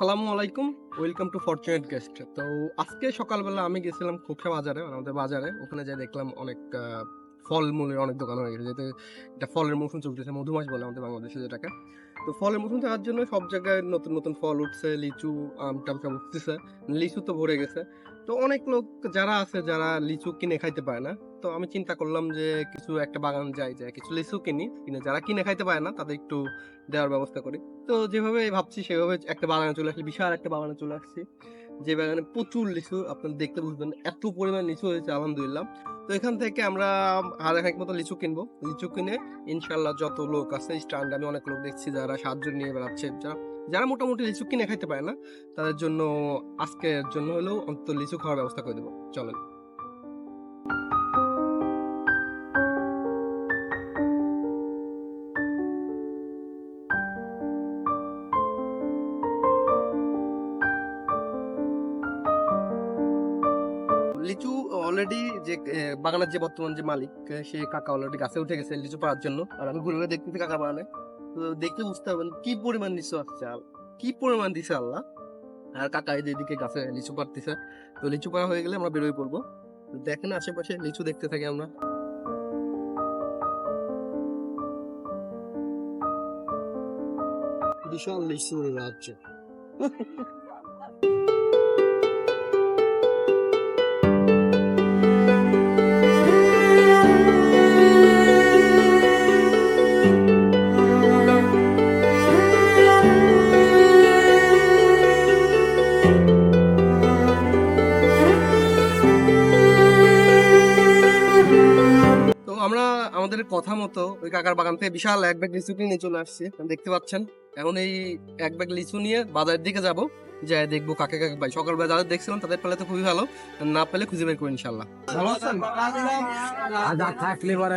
আসসালামু আলাইকুম। Welcome to fortunate guest তো আজকে সকালবেলা আমি গেছিলাম খোকসা বাজারে মানে আমাদের বাজারে। ওখানে যাই দেখলাম অনেক ফলমূলের অনেক দোকান হয়ে গেছে। যেহেতু এটা ফলের মৌসুম চলতেছে মধুমাস বলে আমাদের বাংলাদেশে যেটাকে। তো ফলের মৌসুম থাকার জন্য সব জায়গায় নতুন নতুন ফল উঠছে, লিচু, আম, টাম উঠতেছে। লিচু তো ভরে গেছে। তো অনেক লোক, যারা আছে, যারা লিচু কিনে খাইতে পারে না তো আমি চিন্তা করলাম যে কিছু একটা বাগান যাই যে কিছু লিচু কিনি। কিনে যারা কিনে খাইতে পারে না, তাদের একটু দেওয়ার ব্যবস্থা করি। তো যেভাবে ভাবছি, সেভাবে একটা বাগানে চলে আসছি বিশাল একটা বাগানে চলে আসছি। যে বাগানে প্রচুর লিচু আপনার দেখতে বুঝবেন, এত পরিমাণ লিচু হয়েছে, আলহামদুলিল্লাহ। তো এখান থেকে আমরা হাজার খানিক মতো লিচু কিনবো। লিচু কিনে ইনশাল্লাহ যত লোক আছে, স্ট্যান্ড আমি অনেক লোক দেখছি যারা সাহায্য নিয়ে বেড়াচ্ছে। যারা যারা মোটামুটি লিচু কিনে খাইতে পারে না, তাদের জন্য আজকের জন্য হলেও অন্তত লিচু খাওয়ার ব্যবস্থা করে দেবো। চলেন। অলরেডি যে বাগানের যে বর্তমান যে মালিক সে কাকা অলরেডি গাছে উঠে গেছে, লিচু পাড়ার জন্য। আর আমি ঘুরে ঘুরে দেখতেছি কাকা বাগানে তো দেখতে বুঝতে পারবেন কি পরিমাণ লিচু আসছে কি পরিমাণ দিছে আল্লাহ। আর কাকা এই যে এদিকে গাছে লিচু পাড়তেছে। তো লিচু পাড়া হয়ে গেলে আমরা বেরোয় পড়ব। দেখেন আশেপাশে লিচু দেখতে থাকি আমরা। বিশাল লিচু রাজ্য। আমাদের কথা মতো ওই কাকার বাগান থেকে বিশাল এক ব্যাগ লিচু নিয়ে চলে আসছে দেখতে পাচ্ছেন। এখন এই এক ব্যাগ লিচু নিয়ে বাজারের দিকে যাব যাই দেখব কাকে কাকে পাই। সকালবেলা যাদের দেখছিলাম তাদের পেলে তো খুবই ভালো না পেলে খুঁজে বের করি ইনশাল্লাহ ভালো আছেন? থাকলে পরে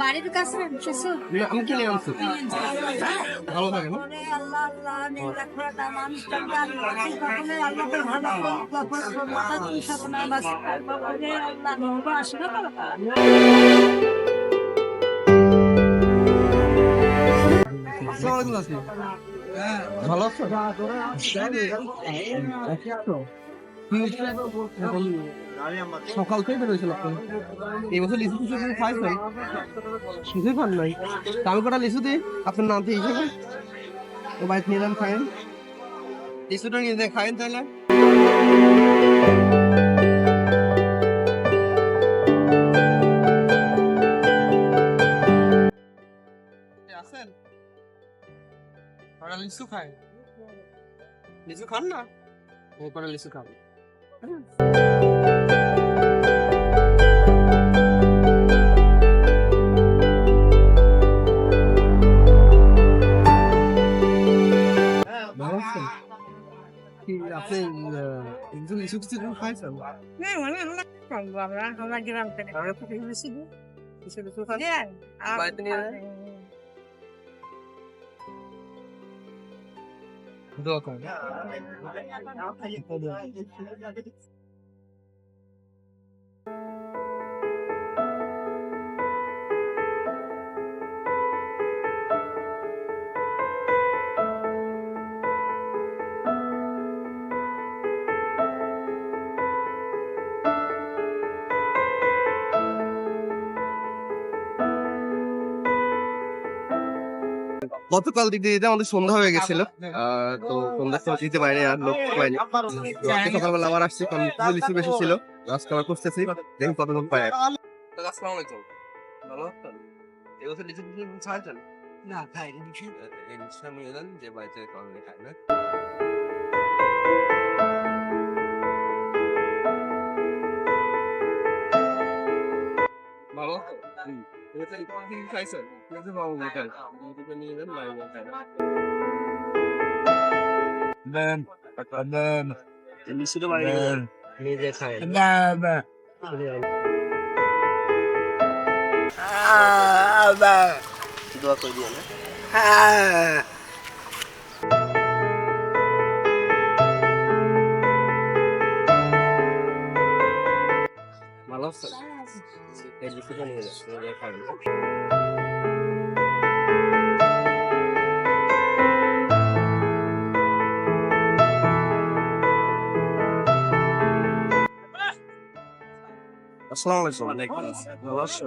বাড়ির কাছে আমি কিনে আনছি। ভালো থাকে না? আছো? সকাল থেকে বেরোয়েছিল আপনি এই বছর লিচু কিছু কিছু খাইছেন কিছুই খান নাই। তা আমি কটা লিচু দিই? আপনার নাম দিয়ে হিসেবে? ও বাড়িতে নিয়ে যান খায়েন লিচুটা নিয়ে যান খায়েন তাহলে। লিচু খায়? লিচু খান না? ও কটা লিচু খান। আপনি আহ, একজন লিচু কিছু খাইছেন হ্যাঁ মানে আমরা খাব আমরা আমরা গ্রাম থেকে আমরা থেকে বেশি দিই কিছু লিচু খান হ্যাঁ আর- বাড়িতে নিয়ে যান। দোয়া করেন গতকাল দিক দিয়ে আমাদের সন্ধ্যা হয়ে গেছিল। আহ, তো সন্ধ্যার সময় দিতে পারিনি আর লোক পাইনি। আজকে সকালবেলা আবার আসছি কারণ কিছু লিচু বেশি ছিল। আজকে আবার খুঁজতেছি দেখি কত লোক পাই আসসালামু আলাইকুম। ভালো এবছর লিচু ছাড়ছেন না এই লিচুটা নিয়ে যান যে বাড়িতে কারণে খাই না। ভালো? না নিজে খাই দেন দোয়া করে দিও না ভালো নিয়ে যাও খাবেন আসসালামু আলাইকুম ভালো আছো